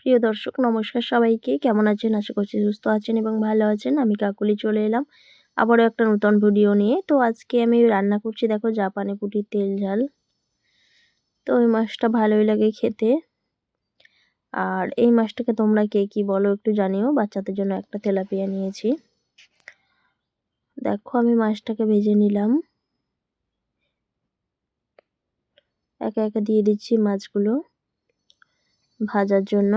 প্রিয় দর্শক, নমস্কার সবাইকে। কেমন আছেন? আশা করছি সুস্থ আছেন এবং ভালো আছেন। আমি কাকুলি চলে এলাম আবারও একটা নতুন ভিডিও নিয়ে। তো আজকে আমি রান্না করছি, দেখো, জাপানি পুটির তেল ঝাল। তো ওই মাছটা ভালোই লাগে খেতে। আর এই মাছটাকে তোমরা কে কি বলো একটু জানিও। বাচ্চাদের জন্য একটা তেলাপিয়া নিয়েছি। দেখো, আমি মাছটাকে ভেজে নিলাম। একে একে দিয়ে দিচ্ছি মাছগুলো। ভাজার জন্য।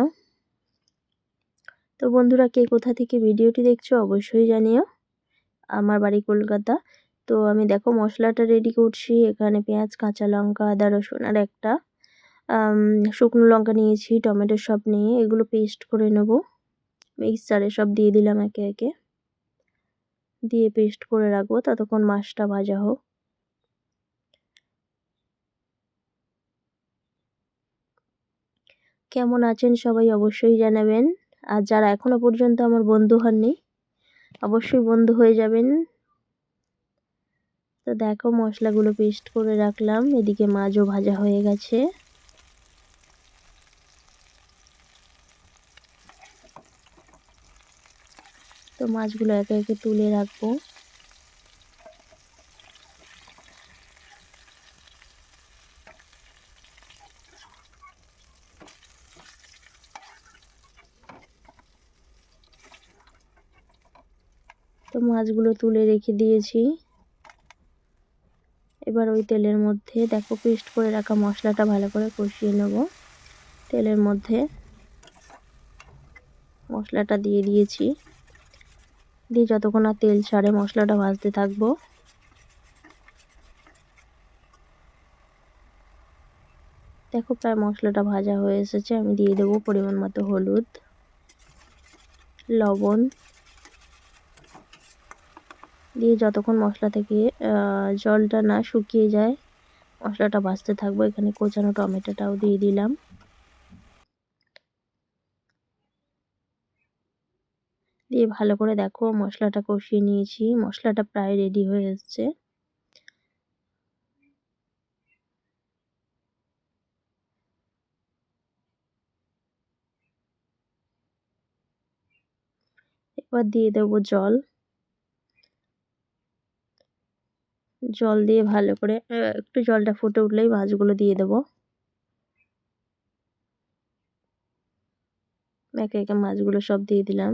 তো বন্ধুরা, কে কোথা থেকে ভিডিওটি দেখছ অবশ্যই জানিও। আমার বাড়ি কলকাতা। তো আমি দেখো মশলাটা রেডি করছি। এখানে পেঁয়াজ, কাঁচা লঙ্কা, আদা, রসুন আর একটা শুকনো লঙ্কা নিয়েছি, টমেটো সব নিয়ে। এগুলো পেস্ট করে নেব। মিক্সচারে সব দিয়ে দিলাম একে একে। দিয়ে পেস্ট করে রাখব। ততক্ষণ মাছটা ভাজা হোক। কেমন আছেন সবাই অবশ্যই জানাবেন। আর যারা এখনও পর্যন্ত আমার বন্ধু হননি, অবশ্যই বন্ধু হয়ে যাবেন। তো দেখো মশলাগুলো পেস্ট করে রাখলাম, এদিকে মাছও ভাজা হয়ে গেছে। তো মাছগুলো একে একে তুলে রাখব। তো মাছগুলো তুলে রেখে দিয়েছি। এবার ওই তেলের মধ্যে দেখো পেস্ট করে রাখা মশলাটা ভালো করে কষিয়ে নেব। তেলের মধ্যে মশলাটা দিয়ে দিয়েছি। দিয়ে যতক্ষণ না তেল ছাড়ে মশলাটা ভাজতে থাকব। দেখো প্রায় মশলাটা ভাজা হয়ে এসেছে। আমি দিয়ে দেবো পরিমাণ মতো হলুদ, লবণ দিয়ে যতক্ষণ মশলা থেকে জলটা না শুকিয়ে যায়, মশলাটা ভাজতে থাকব। এখানে কোচানো টমেটোটাও দিয়ে দিলাম। দিয়ে ভালো করে দেখো, মশলাটা কষিয়ে নিয়েছি। মশলাটা প্রায় রেডি হয়ে এসছে। এবার দিয়ে দেবো জল। জল দিয়ে ভালো করে একটু জলটা ফুটে উঠলেই মাছগুলো দিয়ে দেবো। একে একে মাছগুলো সব দিয়ে দিলাম।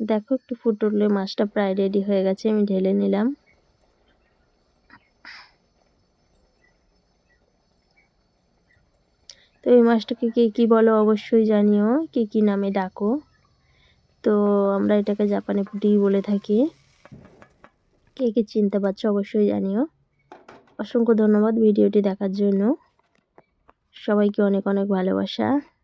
দেখো একটু ফুটে উঠলে মাছটা প্রায় রেডি হয়ে গেছে, আমি ঢেলে নিলাম। তো এই মাছটাকে কে কী বলো অবশ্যই জানিও, কে কী নামে ডাকো। তো আমরা এটাকে জাপানি পুটি বলে থাকি। কে কে চিনতে পারছ অবশ্যই জানিও। অসংখ্য ধন্যবাদ ভিডিওটি দেখার জন্য। সবাইকে অনেক অনেক ভালোবাসা।